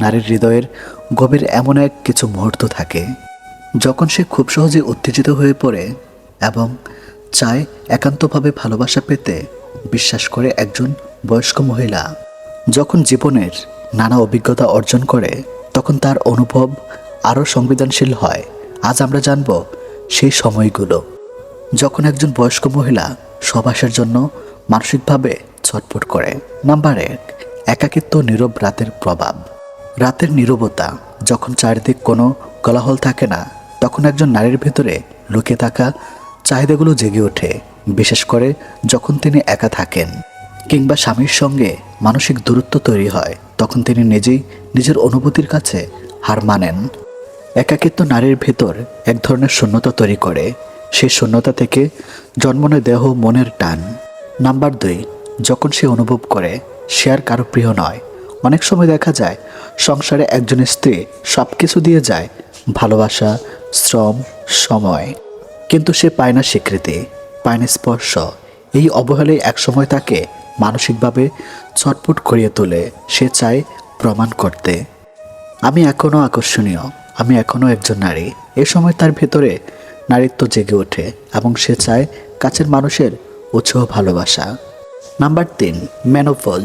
নারীর হৃদয়ের গভীর এমন এক কিছু মুহূর্ত থাকে, যখন সে খুব সহজে উত্তেজিত হয়ে পড়ে এবং চায় একান্তভাবে ভালোবাসা পেতে বিশ্বাস করে একজন বয়স্ক মহিলা। যখন জীবনের নানা অভিজ্ঞতা অর্জন করে, তখন তার অনুভব আরও সংবেদনশীল হয়। আজ আমরা জানব সেই সময়গুলো, যখন একজন বয়স্ক মহিলা সবাসের জন্য মানসিকভাবে ছটফট করে। নাম্বার এক, একাকিত্ব নীরব রাতের প্রভাব। রাতের নীরবতা, যখন চারিদিক কোনো কোলাহল থাকে না, তখন একজন নারীর ভেতরে লুকিয়ে থাকা চাহিদাগুলো জেগে ওঠে, বিশেষ করে যখন তিনি একা থাকেন। কিংবা স্বামীর সঙ্গে মানসিক দূরত্ব তৈরি হয়, তখন তিনি নিজেই নিজের অনুভূতির কাছে হার মানেন। একাকিত্ব নারীর ভেতর এক ধরনের শূন্যতা তৈরি করে সেই শূন্যতা থেকে জন্ম নেয় দেহ মনের টান। নাম্বার দুই, যখন সে অনুভব করে, সে আর কারও প্রিয় নয় অনেক সময় দেখা যায়, সংসারে একজন স্ত্রী সব কিছু দিয়ে যায়, ভালোবাসা, শ্রম, সময়। কিন্তু সে পায় না স্বীকৃতি, পায় না স্পর্শ। এই অবহেলায় একসময় তাকে মানসিকভাবে ছটফট করিয়ে তোলে, সে চায় প্রমাণ করতে। আমি এখনও আকর্ষণীয়, আমি এখনও একজন নারী। এ সময় তার ভেতরে নারীত্ব জেগে ওঠে এবং সে চায় কাছের মানুষের উৎসাহ ভালোবাসা। নাম্বার তিন ম্যানোপজ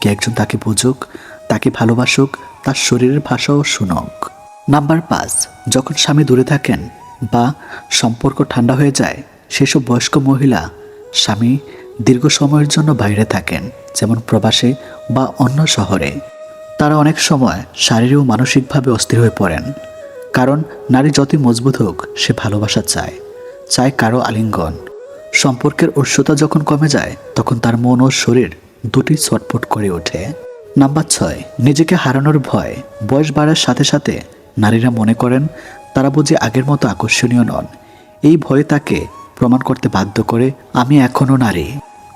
কে একজন তাকে বুঝুক, তাকে ভালোবাসুক, তার শরীরের ভাষাও শুনুক। নাম্বার পাঁচ, যখন স্বামী দূরে থাকেন বা সম্পর্ক ঠান্ডা হয়ে যায়, সেসব বয়স্ক মহিলা স্বামী দীর্ঘ সময়ের জন্য বাইরে থাকেন, যেমন প্রবাসে বা অন্য শহরে। তারা অনেক সময় শারীরিক ও মানসিকভাবে অস্থির হয়ে পড়েন, কারণ নারী যতই মজবুত হোক, সে ভালোবাসা চায় চায় কারও আলিঙ্গন। সম্পর্কের উৎসতা যখন কমে যায়, তখন তার মন ও শরীর দুটি ছটফট করে ওঠে। নাম্বার ছয়, নিজেকে হারানোর ভয়। বয়স বাড়ার সাথে সাথে নারীরা মনে করেন তারা বুঝি আগের মতো আকর্ষণীয় নন। এই ভয়ে তাকে প্রমাণ করতে বাধ্য করে, আমি এখনও নারী।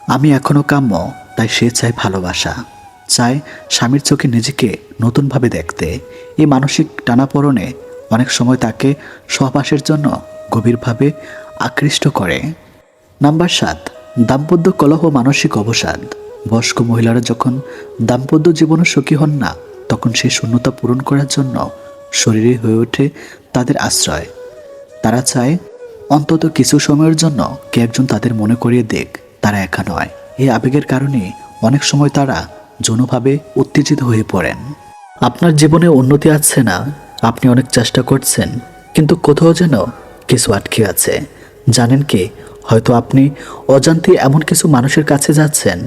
আমি এখনও কাম্য, তাই সে চায় ভালোবাসা। চায় স্বামীর চোখে নিজেকে নতুনভাবে দেখতে। এই মানসিক টানাপোড়নে অনেক সময় তাকে সহবাসের জন্য গভীরভাবে আকৃষ্ট করে। নাম্বার সাত, দাম্পত্য কলহ মানসিক অবসাদ। বয়স্ক মহিলারা যখন দাম্পত্য জীবনে সুখী হন না, তখন সেই শূন্যতা পূরণ করার জন্য শরীরে হয়ে ওঠে তাদের আশ্রয়। তারা চায় অন্তত কিছু সময়ের জন্য কে একজন তাদের মনে করিয়ে দেখ, তারা একা নয়। এই আবেগের কারণে অনেক সময় তারা যৌনভাবে উত্তেজিত হয়ে পড়েন। আপনার জীবনে উন্নতি আছে না? আপনি অনেক চেষ্টা করছেন, কিন্তু কোথাও যেন কিছু আটকে আছে। জানেন কি? হয়তো আপনি অজান্তে এমন কিছু মানুষের কাছে যাচ্ছেন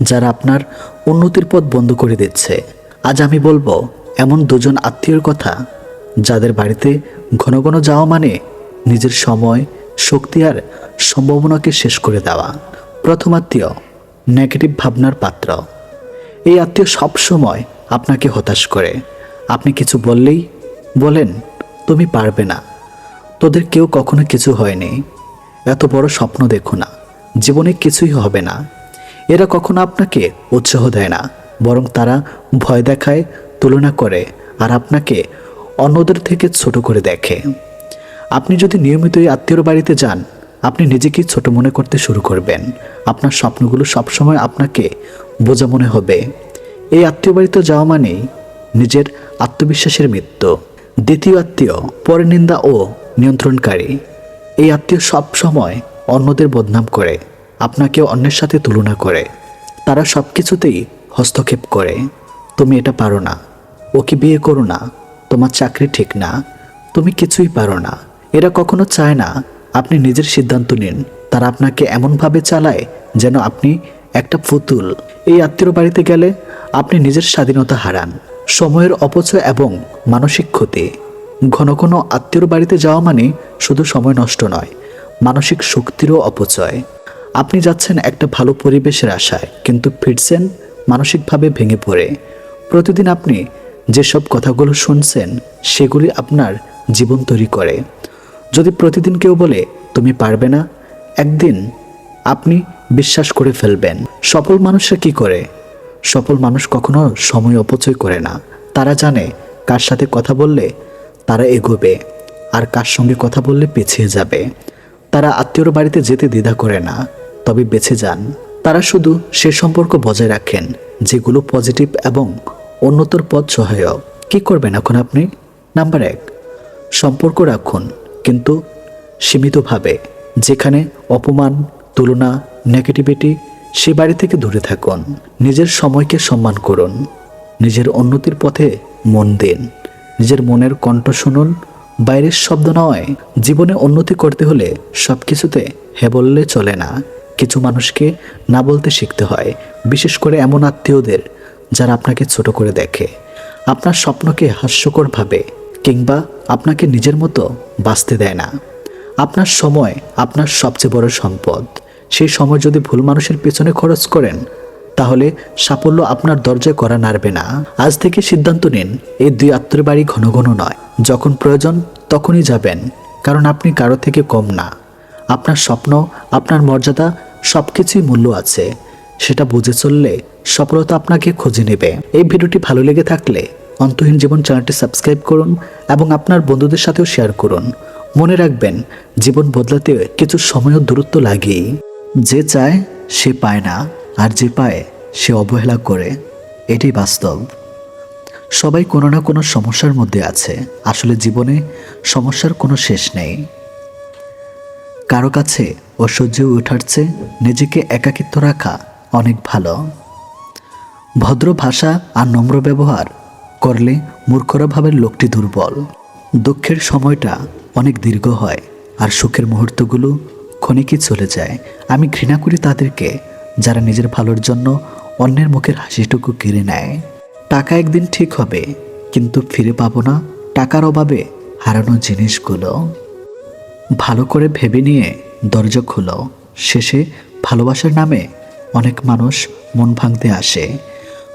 যারা আপনার উন্নতির পথ বন্ধ করে দিচ্ছে। আজ আমি বলব, এমন দুজন আত্মীয়র কথা, যাদের বাড়িতে ঘন ঘন যাওয়া মানে নিজের সময়, শক্তি আর সম্ভাবনাকে শেষ করে দেওয়া। প্রথম আত্মীয় নেগেটিভ ভাবনার পাত্র। এই আত্মীয় সব সময় আপনাকে হতাশ করে। আপনি কিছু বললেই বলেন, তুমি পারবে না। তোদের কেউ কখনো কিছু হয়নি। এত বড় স্বপ্ন দেখো না। জীবনে কিছুই হবে না। এরা কখনো আপনাকে উৎসাহ দেয় না, বরং তারা ভয় দেখায়, তুলনা করে আর আপনাকে অন্যদের থেকে ছোট করে দেখে। আপনি যদি নিয়মিত এই আত্মীয়র বাড়িতে যান, আপনি নিজেকেই ছোট মনে করতে শুরু করবেন। আপনার স্বপ্নগুলো সবসময় আপনাকে বোঝা মনে হবে। এই আত্মীয় বাড়িতে যাওয়া মানেই নিজের আত্মবিশ্বাসের মৃত্যু। দ্বিতীয় আত্মীয় পরনিন্দা ও নিয়ন্ত্রণকারী। এই আত্মীয় সব সময় অন্যদের বদনাম করে। আপনাকে অন্যের সাথে তুলনা করে। তারা সব কিছুতেই হস্তক্ষেপ করে। তুমি এটা পারো না। ওকে বিয়ে করো না। তোমার চাকরি ঠিক না। তুমি কিছুই পারো না। এরা কখনো চায় না আপনি নিজের সিদ্ধান্ত নিন। তারা আপনাকে এমনভাবে চালায় যেন আপনি একটা পুতুল। এই আত্মীয় বাড়িতে গেলে আপনি নিজের স্বাধীনতা হারান। সময়ের অপচয় এবং মানসিক ক্ষতি। ঘন ঘন আত্মীয়র বাড়িতে যাওয়া মানে শুধু সময় নষ্ট নয়, মানসিক শক্তিরও অপচয়। আপনি যাচ্ছেন একটা ভালো পরিবেশের আশায়, কিন্তু ফিরছেন মানসিকভাবে ভেঙে পড়ে। প্রতিদিন আপনি যেসব কথাগুলো শুনছেন, সেগুলি আপনার জীবন তৈরি করে। যদি প্রতিদিন কেউ বলে, তুমি পারবে না, একদিন আপনি বিশ্বাস করে ফেলবেন, সফল মানুষরা কি করে? সফল মানুষ কখনো সময় অপচয় করে না। তারা জানে কার সাথে কথা বললে তারা এগোবে, আর কার সঙ্গে কথা বললে পিছিয়ে যাবে। তারা আত্মীয়র বাড়িতে যেতে দ্বিধা করে না। তবে বেছে যান। তারা শুধু সে সম্পর্ক বজায় রাখেন, যেগুলো পজিটিভ এবং উন্নতর পথ সহায়ক। কি করবেন এখন আপনি? নাম্বার এক, সম্পর্ক রাখুন, কিন্তু সীমিতভাবে, যেখানে অপমান, তুলনা নেগেটিভিটি সে বাড়ি থেকে দূরে থাকুন। নিজের সময়কে সম্মান করুন। নিজের উন্নতির পথে মন দিন। নিজের মনের কণ্ঠ শুনুন। বাইরের শব্দ নয়, জীবনে উন্নতি করতে হলে সব কিছুতে হে বললে চলে না। কিছু মানুষকে না বলতে শিখতে হয়, বিশেষ করে এমন আত্মীয়দের যারা আপনাকে ছোট করে দেখে। আপনার স্বপ্নকে হাস্যকর ভাবে কিংবা আপনাকে নিজের মতো বাঁচতে দেয় না। আপনার সময় আপনার সবচেয়ে বড় সম্পদ। সেই সময় যদি ভুল মানুষের পেছনে খরচ করেন, তাহলে সাফল্য আপনার দরজায় করা নাড়বে না। আজ থেকে সিদ্ধান্ত নিন, এই দুই আত্মীয় বাড়ি ঘন ঘন নয়। যখন প্রয়োজন, তখনই যাবেন, কারণ আপনি কারও থেকে কম না। আপনার স্বপ্ন, আপনার মর্যাদা সব কিছুই মূল্য আছে। সেটা বুঝে চললে সফলতা আপনাকে খুঁজে নেবে। এই ভিডিওটি ভালো লেগে থাকলে অন্তহীন জীবন চ্যানেলটি সাবস্ক্রাইব করুন এবং আপনার বন্ধুদের সাথেও শেয়ার করুন। মনে রাখবেন, জীবন বদলাতে কিছু সময় দূরত্ব লাগেই। যে চায়, সে পায় না, আর যে পায়, সে অবহেলা করে। এটাই বাস্তব। সবাই কোনো না কোনো সমস্যার মধ্যে আছে। আসলে জীবনে সমস্যার কোনো শেষ নেই। কারও কাছে ঐশ্বর্য ওঠার চেয়ে নিজেকে একাকিত্ব রাখা অনেক ভালো। ভদ্র ভাষা আর নম্র ব্যবহার করলে মূর্খরা ভাবের লোকটি দুর্বল। দুঃখের সময়টা অনেক দীর্ঘ হয় আর সুখের মুহূর্তগুলো ক্ষণিকই চলে যায়। আমি ঘৃণা করি তাদেরকে যারা নিজের ভালোর জন্য অন্যের মুখের হাসিটুকু কেড়ে নেয়। টাকা একদিন ঠিক হবে, কিন্তু ফিরে পাবো না। টাকার অভাবে হারানো জিনিসগুলো। ভালো করে ভেবে নিয়ে দরজা খুলো। শেষে ভালোবাসার নামে অনেক মানুষ মন ভাঙতে আসে।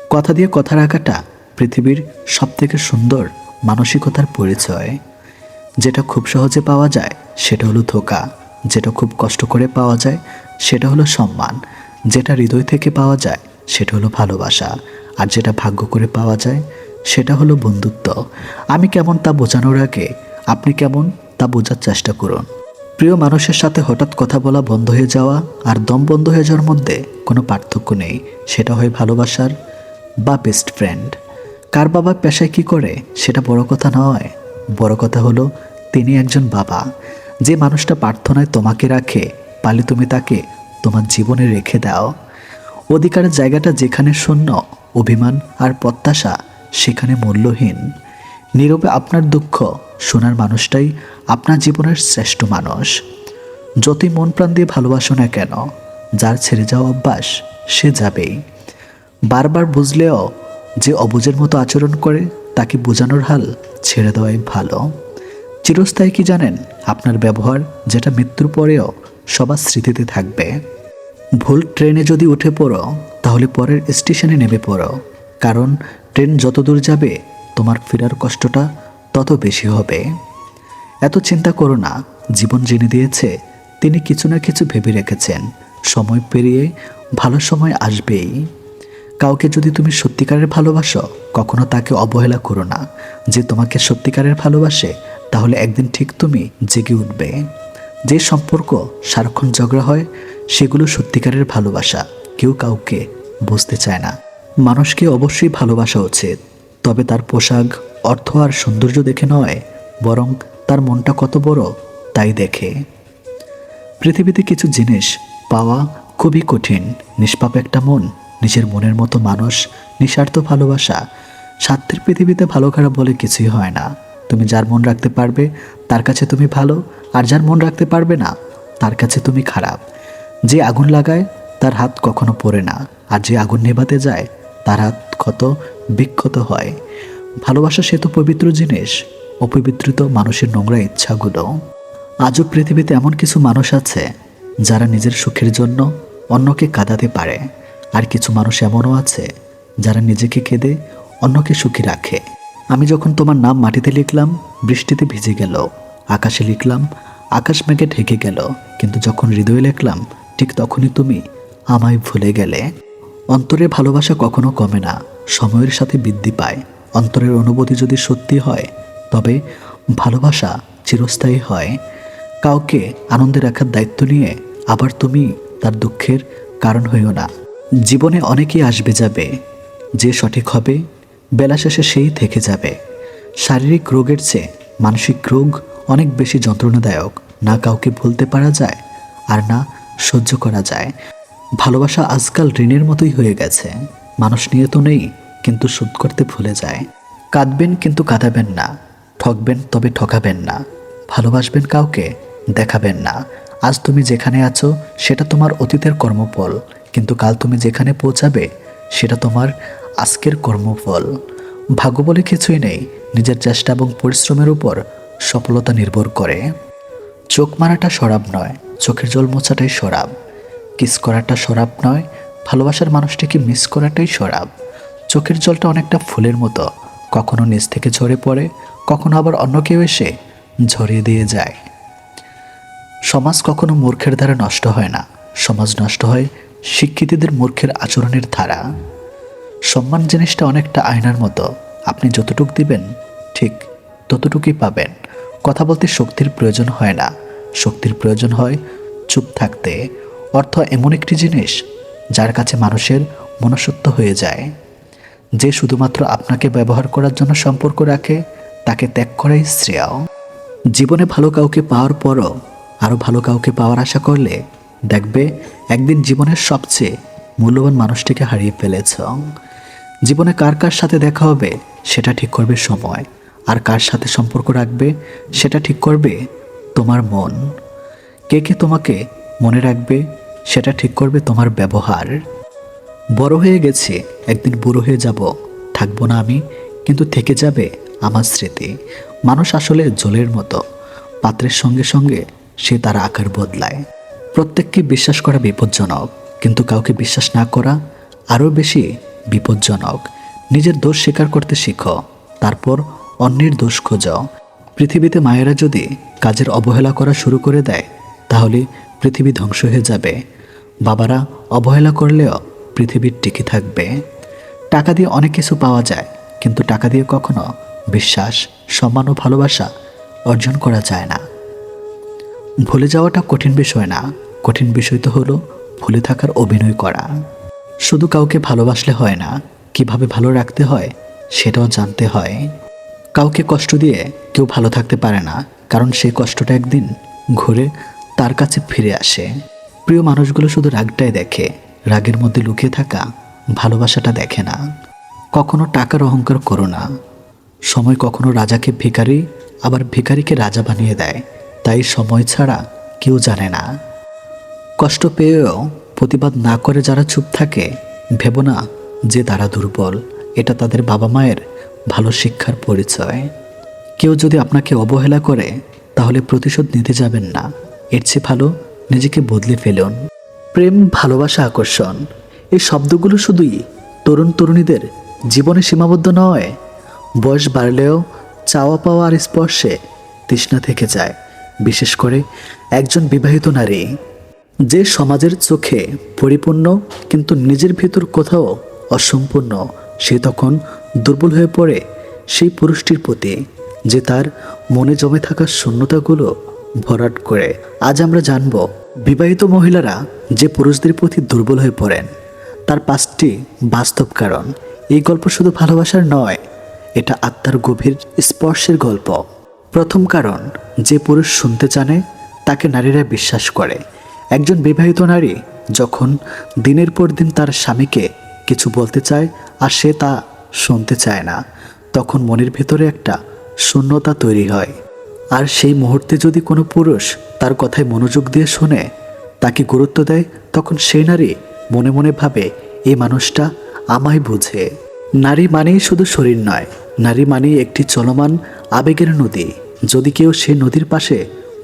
কথা দিয়ে কথা রাখাটা পৃথিবীর সবথেকে সুন্দর মানসিকতার পরিচয়। যেটা খুব সহজে পাওয়া যায়, সেটা হলো ধোকা। যেটা খুব কষ্ট করে পাওয়া যায়, সেটা হলো সম্মান। যেটা হৃদয় থেকে পাওয়া যায়, সেটা হলো ভালোবাসা। আর যেটা ভাগ্য করে পাওয়া যায়, সেটা হলো বন্ধুত্ব। আমি কেমন তা বোঝানোর আগে আপনি কেমন তা বোঝার চেষ্টা করুন। প্রিয় মানুষের সাথে হঠাৎ কথা বলা বন্ধ হয়ে যাওয়া আর দম বন্ধ হয়ে যাওয়ার মধ্যে কোনো পার্থক্য নেই, সেটা হয় ভালোবাসার বা বেস্ট ফ্রেন্ড কার বাবা পেশায় কি করে, সেটা বড় কথা নয়। বড় কথা হলো, তিনি একজন বাবা। যে মানুষটা প্রার্থনায় তোমাকে রাখে, পালে তুমি তাকে তোমার জীবনে রেখে দাও। অধিকারের জায়গাটা যেখানে শূন্য, অভিমান আর প্রত্যাশা, সেখানে মূল্যহীন। নীরবে আপনার দুঃখ শোনার মানুষটাই আপনার জীবনের শ্রেষ্ঠ মানুষ। যতই মন প্রাণ দিয়ে ভালোবাসো না কেন, যার ছেড়ে যাওয়া অভ্যাস, সে যাবেই। বারবার বুঝলেও যে অবুজের মতো আচরণ করে, তাকে বোঝানোর হাল ছেড়ে দেওয়াই ভালো। চিরস্থায়ী কি জানেন, আপনার ব্যবহার যেটা মৃত্যুর পরেও সবার স্মৃতিতে থাকবে। ভুল ট্রেনে যদি উঠে পড়ো, তাহলে পরের স্টেশনে নেমে পড়ো। কারণ ট্রেন যত দূর যাবে তোমার ফেরার কষ্টটা তত বেশি হবে। এত চিন্তা করো না, জীবন জেনে দিয়েছে, তিনি কিছু না কিছু ভেবে রেখেছেন। সময় পেরিয়ে ভালো সময় আসবেই। কাউকে যদি তুমি সত্যিকারের ভালোবাসো, কখনো তাকে অবহেলা করো না। যে তোমাকে সত্যিকারের ভালোবাসে, তাহলে একদিন ঠিক তুমি জেগে উঠবে। যে সম্পর্ক, সারাক্ষণ ঝগড়া হয়, সেগুলো সত্যিকারের ভালোবাসা। কেউ কাউকে বুঝতে চায় না। মানুষকে অবশ্যই ভালোবাসা উচিত। তবে তার পোশাক, অর্থ আর সৌন্দর্য দেখে নয়, বরং তার মনটা কত বড় তাই দেখে। পৃথিবীতে কিছু জিনিস পাওয়া খুবই কঠিন, নিষ্পাপ একটা মন, নিজের মনের মতো মানুষ, নিঃস্বার্থ ভালোবাসা। স্বার্থের পৃথিবীতে ভালো খারাপ বলে কিছুই হয় না। তুমি যার মন রাখতে পারবে, তার কাছে তুমি ভালো, আর যার মন রাখতে পারবে না, তার কাছে তুমি খারাপ। যে আগুন লাগায়, তার হাত কখনো পড়ে না, আর যে আগুন নেভাতে যায়, তার হাত কত বিক্ষত হয়। ভালোবাসা সে তো পবিত্র জিনিস, অপবিত্রিত মানুষের নোংরা ইচ্ছাগুলো। আজও পৃথিবীতে এমন কিছু মানুষ আছে, যারা নিজের সুখের জন্য অন্যকে কাঁদাতে পারে। আর কিছু মানুষ এমনও আছে, যারা নিজেকে কেঁদে অন্যকে সুখী রাখে। আমি যখন তোমার নাম মাটিতে লিখলাম, বৃষ্টিতে ভিজে গেল। আকাশে লিখলাম, আকাশ মেঘে ঢেকে গেল। কিন্তু যখন হৃদয়ে লিখলাম, ঠিক তখনই তুমি আমায় ভুলে গেলে। অন্তরের ভালোবাসা কখনো কমে না, সময়ের সাথে বৃদ্ধি পায়। অন্তরের অনুভূতি যদি সত্যি হয়, তবে ভালোবাসা চিরস্থায়ী হয়। কাউকে আনন্দে রাখার দায়িত্ব নিয়ে আবার তুমি তার দুঃখের কারণ হইও না। জীবনে অনেকেই আসবে যাবে, যে সঠিক হবে, বেলা শেষে সেই থেকে যাবে। শারীরিক রোগের চেয়ে মানসিক রোগ অনেক বেশি যন্ত্রণাদায়ক। না কাউকে ভুলতে পারা যায়, আর না সহ্য করা যায়। ভালোবাসা আজকাল ঋণের মতোই হয়ে গেছে। মানুষ নিয়ে তো নেই, কিন্তু শোধ করতে ভুলে যায়। কাঁদবেন, কিন্তু কাঁদাবেন না। ঠকবেন, তবে ঠকাবেন না। ভালোবাসবেন কাউকে, দেখাবেন না। আজ তুমি যেখানে আছো, সেটা তোমার অতীতের কর্মফল। কিন্তু কাল তুমি যেখানে পৌঁছাবে, সেটা তোমার আজকের কর্মফল। ভাগ্য বলে কিছুই নেই। নিজের চেষ্টা এবং পরিশ্রমের উপর সফলতা নির্ভর করে। চোখ মারাটা সরাব নয়, চোখের জল মোছাটাই সরাব। কিস করাটা সরাব নয়, ভালোবাসার মানুষটিকে মিস করাটাই সরাব। চোখের জলটা অনেকটা ফুলের মতো, কখনো নিচ থেকে ঝরে পড়ে, কখনো আবার অন্য কেউ এসে ঝরিয়ে দিয়ে যায়। সমাজ কখনো মূর্খের দ্বারা নষ্ট হয় না, সমাজ নষ্ট হয় শিক্ষিতদের মূর্খের আচরণের ধারা। সম্মান জিনিসটা অনেকটা আয়নার মতো, আপনি যতটুক দিবেন, ঠিক ততটুকুই পাবেন। কথা বলতে শক্তির প্রয়োজন হয় না, শক্তির প্রয়োজন হয় চুপ থাকতে অর্থ এমন একটি জিনিস যার কাছে মানুষের মনসত্ব হয়ে যায়। যে শুধুমাত্র আপনাকে ব্যবহার করার জন্য সম্পর্ক রাখে, তাকে ত্যাগ করাই শ্রেয়। জীবনে ভালো কাউকে পাওয়ার পরও আরও ভালো কাউকে পাওয়ার আশা করলে দেখবে একদিন জীবনের সবচেয়ে মূল্যবান মানুষটিকে হারিয়ে ফেলেছ। জীবনে কার কার সাথে দেখা হবে, সেটা ঠিক করবে সময়। আর কার সাথে সম্পর্ক রাখবে, সেটা ঠিক করবে তোমার মন। কে কে তোমাকে মনে রাখবে সেটা ঠিক করবে তোমার ব্যবহার। বড় হয়ে গেছি, একদিন বুড়ো হয়ে যাব। থাকব না আমি, কিন্তু থেকে যাবে আমার স্মৃতি। মানুষ আসলে জলের মতো। পাত্রের সঙ্গে সঙ্গে সে তার আকার বদলায়। প্রত্যেককে বিশ্বাস করা বিপজ্জনক, কিন্তু কাউকে বিশ্বাস না করা আরও বেশি বিপজ্জনক। নিজের দোষ স্বীকার করতে শিখো, তারপর অন্যের দোষ খোঁজো পৃথিবীতে মায়েরা যদি কাজের অবহেলা করা শুরু করে দেয়, তাহলে পৃথিবী ধ্বংস হয়ে যাবে। বাবারা, অবহেলা করলেও পৃথিবীর টিকে থাকবে। টাকা দিয়ে অনেক কিছু পাওয়া যায়, কিন্তু টাকা দিয়ে কখনো বিশ্বাস, সম্মান ও ভালোবাসা অর্জন করা যায় না। ভুলে যাওয়াটা কঠিন বিষয় না। কঠিন বিষয় তো হলো ভুলে থাকার অভিনয় করা। শুধু কাউকে ভালোবাসলে হয় না, কীভাবে ভালো রাখতে হয় সেটাও জানতে হয়। কাউকে কষ্ট দিয়ে কেউ ভালো থাকতে পারে না, কারণ সেই কষ্টটা একদিন ঘুরে তার কাছে ফিরে আসে। প্রিয় মানুষগুলো শুধু রাগটাই দেখে, রাগের মধ্যে লুকিয়ে থাকা, ভালোবাসাটা দেখে না। কখনো টাকার অহংকার করো না। সময় কখনো রাজাকে ভিখারি, আবার ভিখারিকে রাজা বানিয়ে দেয়। তাই সময় ছাড়া কেউ জানে না। কষ্ট পেয়েও প্রতিবাদ না করে যারা চুপ থাকে, ভেবো না যে তারা দুর্বল। এটা তাদের বাবা মায়ের ভালো শিক্ষার পরিচয়। কেউ যদি আপনাকে অবহেলা করে, তাহলে প্রতিশোধ নিতে যাবেন না। এর চেয়ে ভালো নিজেকে বদলে ফেলুন। প্রেম, ভালোবাসা, আকর্ষণ, এই শব্দগুলো শুধুই তরুণ তরুণীদের জীবনে সীমাবদ্ধ নয়। বয়স বাড়লেও চাওয়া পাওয়া আর স্পর্শে তৃষ্ণা থেকে যায়। বিশেষ করে একজন বিবাহিত নারী। যে সমাজের চোখে পরিপূর্ণ কিন্তু নিজের ভিতর কোথাও অসম্পূর্ণ, সে তখন দুর্বল হয়ে পড়ে সেই পুরুষটির প্রতি, যে তার মনে জমে থাকা শূন্যতাগুলো ভরাট করে। আজ আমরা জানব, বিবাহিত মহিলারা যে পুরুষদের প্রতি দুর্বল হয়ে পড়েন, তার পাঁচটি বাস্তব কারণ। এই গল্প শুধু ভালোবাসার নয়, এটা আত্মার গভীর স্পর্শের গল্প। প্রথম কারণ, যে পুরুষ শুনতে জানে, তাকে নারীরা বিশ্বাস করে। একজন বিবাহিত নারী যখন দিনের পর দিন তার স্বামীকে কিছু বলতে চায় আর সে তা শুনতে চায় না, তখন মনের ভেতরে একটা শূন্যতা তৈরি হয়। আর সেই মুহূর্তে যদি কোনো পুরুষ তার কথায় মনোযোগ দিয়ে শোনে, তাকে গুরুত্ব দেয়, তখন সেই নারী মনে মনে ভাবে এই মানুষটা আমায় বুঝে। নারী মানেই শুধু শরীর নয়, নারী মানেই একটি চলমান, আবেগের নদী। যদি কেউ সেই নদীর পাশে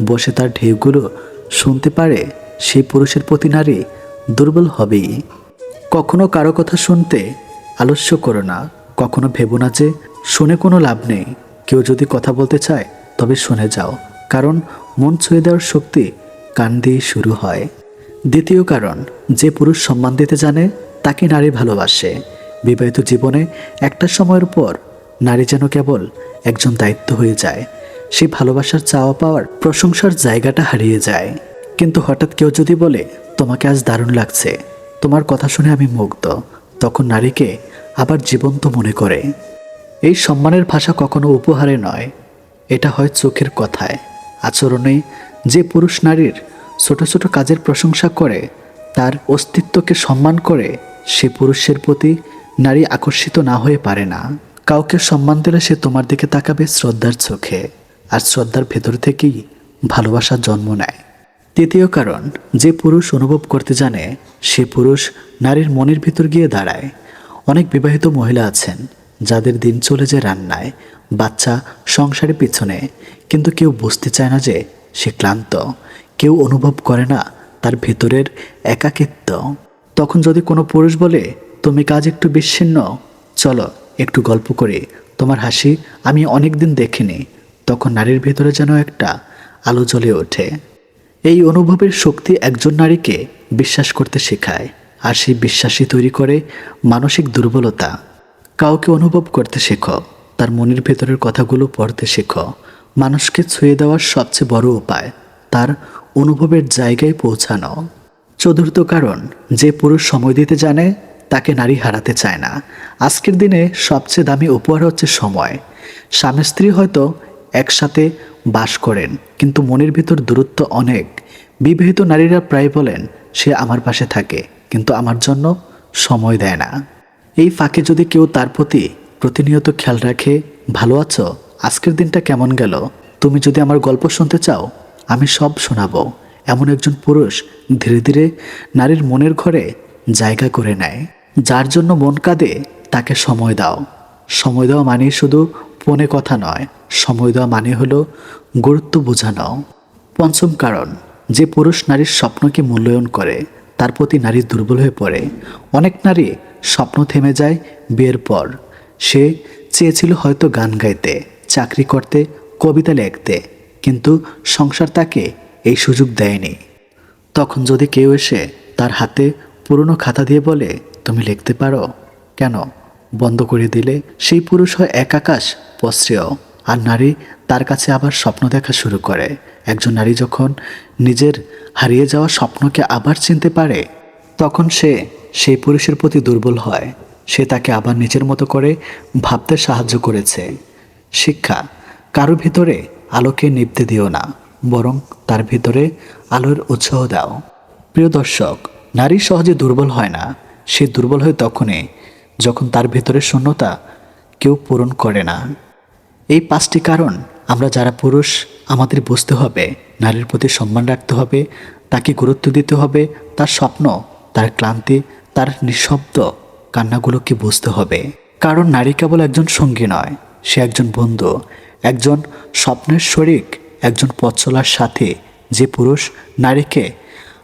বসে তার ঢেউগুলো শুনতে পারে সেই পুরুষের প্রতি নারী দুর্বল হবেই। কখনো কারও কথা শুনতে আলস্য করো না, কখনো ভেবো না যে শুনে কোনো লাভ নেই। কেউ যদি কথা বলতে চায় তবে শুনে যাও, কারণ মন ছুঁয়ে দেওয়ার শক্তি কান দিয়ে শুরু হয়। দ্বিতীয় কারণ, যে পুরুষ সম্মান দিতে জানে, তাকে নারী ভালোবাসে। বিবাহিত জীবনে একটা সময়ের পর নারী যেন কেবল একজন দায়িত্ব হয়ে যায় সেই ভালোবাসার চাওয়া পাওয়ার প্রশংসার জায়গাটা হারিয়ে যায়। কিন্তু হঠাৎ কেউ যদি বলে, তোমাকে আজ দারুণ লাগছে, তোমার কথা শুনে আমি মুগ্ধ তখন নারীকে আবার জীবন্ত মনে করে। এই সম্মানের ভাষা কখনো উপহারে নয় এটা হয় চোখের কথায়। আচরণে যে পুরুষ নারীর ছোট ছোট কাজের প্রশংসা করে, তার অস্তিত্বকে সম্মান করে, সে পুরুষের প্রতি নারী আকর্ষিত না হয়ে পারে না। কাউকে সম্মান দিলে সে তোমার দিকে তাকাবে শ্রদ্ধার চোখে, আর শ্রদ্ধার ভেতর থেকেই ভালোবাসা জন্ম নেয়। তৃতীয় কারণ, যে পুরুষ অনুভব করতে জানে, সে পুরুষ নারীর মনের ভিতর গিয়ে দাঁড়ায়। অনেক বিবাহিত মহিলা আছেন, যাদের দিন চলে যায় রান্নায় বাচ্চা সংসারের পিছনে। কিন্তু কেউ বুঝতে চায় না যে সে ক্লান্ত। কেউ অনুভব করে না তার ভেতরের একাকিত্ব। তখন যদি কোনো পুরুষ বলে, তুমি কাজ একটু বিচ্ছিন্ন, চলো একটু গল্প করি। তোমার হাসি আমি অনেক দিন দেখিনি। তখন নারীর ভেতরে যেন একটা আলো জ্বলে ওঠে। এই অনুভবের শক্তি একজন নারীকে বিশ্বাস করতে শেখায়, আর সেই বিশ্বাসই তৈরি করে মানসিক দুর্বলতা। কাউকে অনুভব করতে শেখো। তার মনের ভেতরের কথাগুলো পড়তে শেখো। মানুষকে ছুঁয়ে দেওয়ার সবচেয়ে বড় উপায়, তার অনুভবের জায়গায় পৌঁছানো। চতুর্থ কারণ, যে পুরুষ সময় দিতে জানে, তাকে নারী হারাতে চায় না। আজকের দিনে সবচেয়ে দামি উপহার হচ্ছে সময়। স্বামী স্ত্রী হয়তো একসাথে বাস করেন, কিন্তু মনের ভিতর দূরত্ব অনেক। বিবাহিত নারীরা প্রায় বলেন, সে আমার পাশে থাকে, কিন্তু আমার জন্য সময় দেয় না। এই ফাঁকে যদি কেউ তার প্রতি প্রতিনিয়ত খেয়াল রাখে, ভালো আছো? আজকের দিনটা কেমন গেল? তুমি যদি আমার গল্প শুনতে চাও, আমি সব শোনাবো। এমন একজন পুরুষ ধীরে ধীরে নারীর মনের ঘরে জায়গা করে নেয়, যার জন্য মন কাঁদে, তাকে সময় দাও। সময় দেওয়া মানে শুধু ফোনে কথা নয়, সময় দেওয়া মানে হলো গুরুত্ব বোঝানো। পঞ্চম কারণ, যে পুরুষ নারীর স্বপ্নকে মূল্যায়ন করে, তার প্রতি নারী দুর্বল হয়ে পড়ে। অনেক নারী স্বপ্ন থেমে যায়, বিয়ের পর। সে চেয়েছিল হয়তো গান গাইতে, চাকরি করতে, কবিতা লিখতে, কিন্তু সংসার তাকে এই সুযোগ দেয়নি। তখন যদি কেউ এসে তার হাতে পুরনো খাতা দিয়ে বলে, তুমি লিখতে পারো? কেন? বন্ধ করে দিলে সেই পুরুষ হয় এক আকাশ পশ্রেয়, আর নারী তার কাছে আবার স্বপ্ন দেখা শুরু করে। একজন নারী যখন নিজের হারিয়ে যাওয়া স্বপ্নকে আবার চিনতে পারে, তখন সে সেই পুরুষের প্রতি দুর্বল হয়। সে তাকে আবার নিজের মতো করে ভাবতে সাহায্য করেছে। শিক্ষা, কারও ভিতরে আলোকে নিভতে দিও না, বরং তার ভিতরে আলোর উৎসাহ দাও। প্রিয় দর্শক, নারী সহজে দুর্বল হয় না, সে দুর্বল হয় তখনই যখন তার ভেতরে শূন্যতা কেউ পূরণ করে না। এই পাঁচটি কারণ আমরা যারা পুরুষ, আমাদের বুঝতে হবে, নারীর প্রতি সম্মান রাখতে হবে, তাকে গুরুত্ব দিতে হবে, তার স্বপ্ন, তার ক্লান্তি, তার নিঃশব্দ কান্নাগুলোকে বুঝতে হবে। কারণ নারী কেবল একজন সঙ্গী নয়, সে একজন বন্ধু। একজন স্বপ্নের শরিক, একজন পথ চলার সাথে। যে পুরুষ নারীকে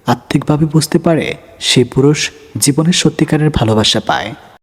আত্মিকভাবে বুঝতে পারে, সে পুরুষ জীবনের সত্যিকারের ভালোবাসা পায়।